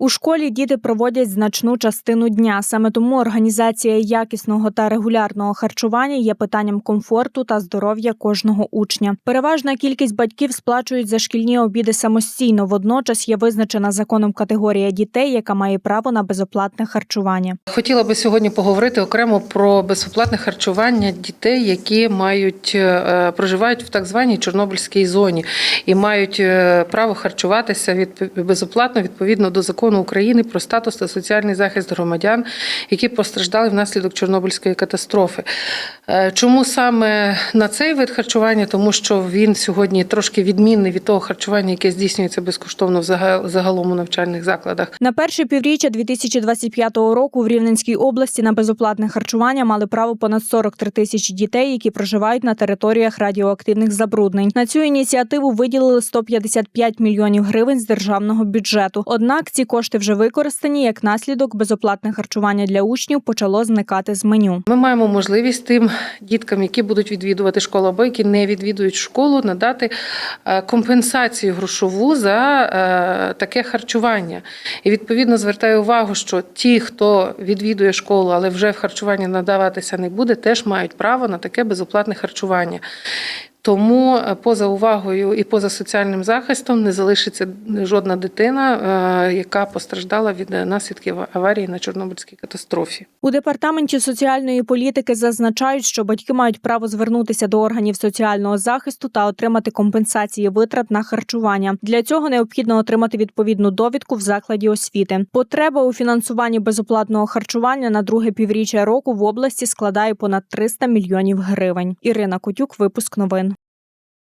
У школі діти проводять значну частину дня. Саме тому організація якісного та регулярного харчування є питанням комфорту та здоров'я кожного учня. Переважна кількість батьків сплачують за шкільні обіди самостійно. Водночас є визначена законом категорія дітей, яка має право на безоплатне харчування. Хотіла би сьогодні поговорити окремо про безоплатне харчування дітей, які мають е, проживають в так званій Чорнобильській зоні і мають е, право харчуватися від безоплатно відповідно до закону України про статус та соціальний захист громадян, які постраждали внаслідок Чорнобильської катастрофи. Е, Чому саме на цей вид харчування? Тому що він сьогодні трошки відмінний від того харчування, яке здійснюється безкоштовно в загал- загалом у навчальних закладах. На перше півріччя 2025 року в Рівненській області на безоплатне харчування мали право понад 43 тисячі дітей, які проживають на територіях радіоактивних забруднень. На цю ініціативу виділили 155 мільйонів гривень з державного бюджету. Однак ці кошти вже використані як наслідок безоплатне харчування для учнів почало зникати з меню. Ми маємо можливість тим діткам, які будуть відвідувати школу або які не відвідують школу, надати е, компенсацію грошову за е, таке харчування. І відповідно звертаю увагу, що ті, хто відвідує школу, але вже в харчуванні надаватися не буде, теж мають право на таке безоплатне харчування. Тому е, поза увагою і поза соціальним захистом не залишиться жодна дитина, е, яка постраждала від наслідків аварії на Чорнобильській катастрофі. У департаменті соціальної політики зазначають, що батьки мають право звернутися до органів соціального захисту та отримати компенсації витрат на харчування. Для цього необхідно отримати відповідну довідку в закладі освіти. Потреба у фінансуванні безоплатного харчування на друге півріччя року в області складає понад 300 мільйонів гривень. Ірина Котюк, випуск новин.